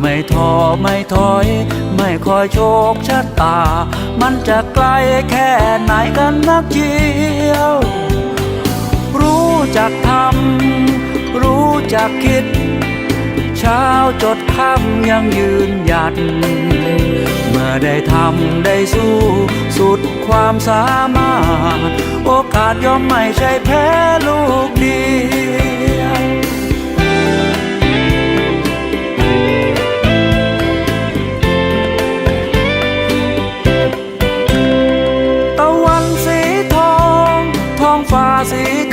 ไม่ท้อไม่ถอย ไม่คอยโชคชะตา มันจะไกลแค่ไหนกันนักเจียว รู้จักทำรู้จักคิด เช้าจดค่ำยังยืนหยัด เมื่อได้ทำได้สู้ สุดความสามารถ โอกาสย่อมไม่ใช่แพ้ลู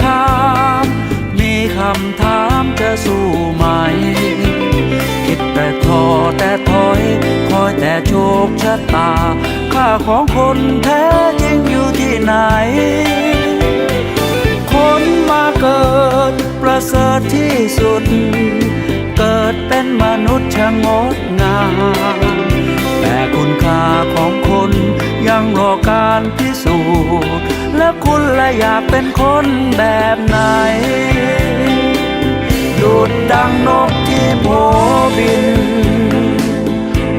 คามมีคำถามจะสู้ไหม คิดแต่ท้อแต่ถอยคอยแต่โชคชะตา ค่าของคนแท้จริงอยู่ที่ไหน คนมาเกิดประเสริฐที่สุด เกิดเป็นมนุษย์ชะงดงามแต่คุณค่าของคนยังรอการพิสูจน์ และอยากเป็นคนแบบไหน ดุดดังนกที่โผบิน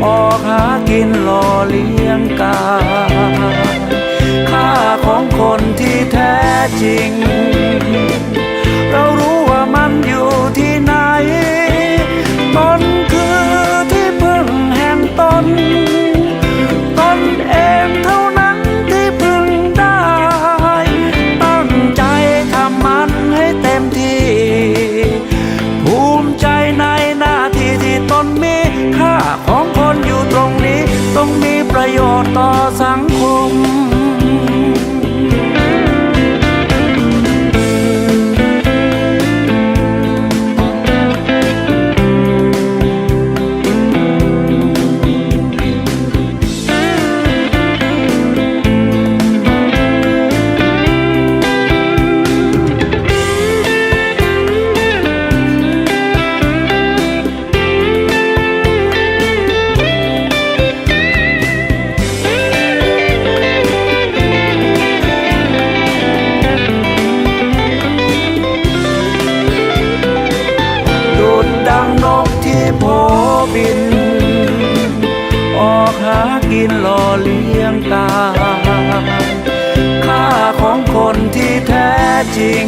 ออกหากินหล่อเลี้ยงกาย ค่าของคนที่แท้จริง บิน ออกหากินหล่อเลี้ยงกายค่าของคนที่แท้จริง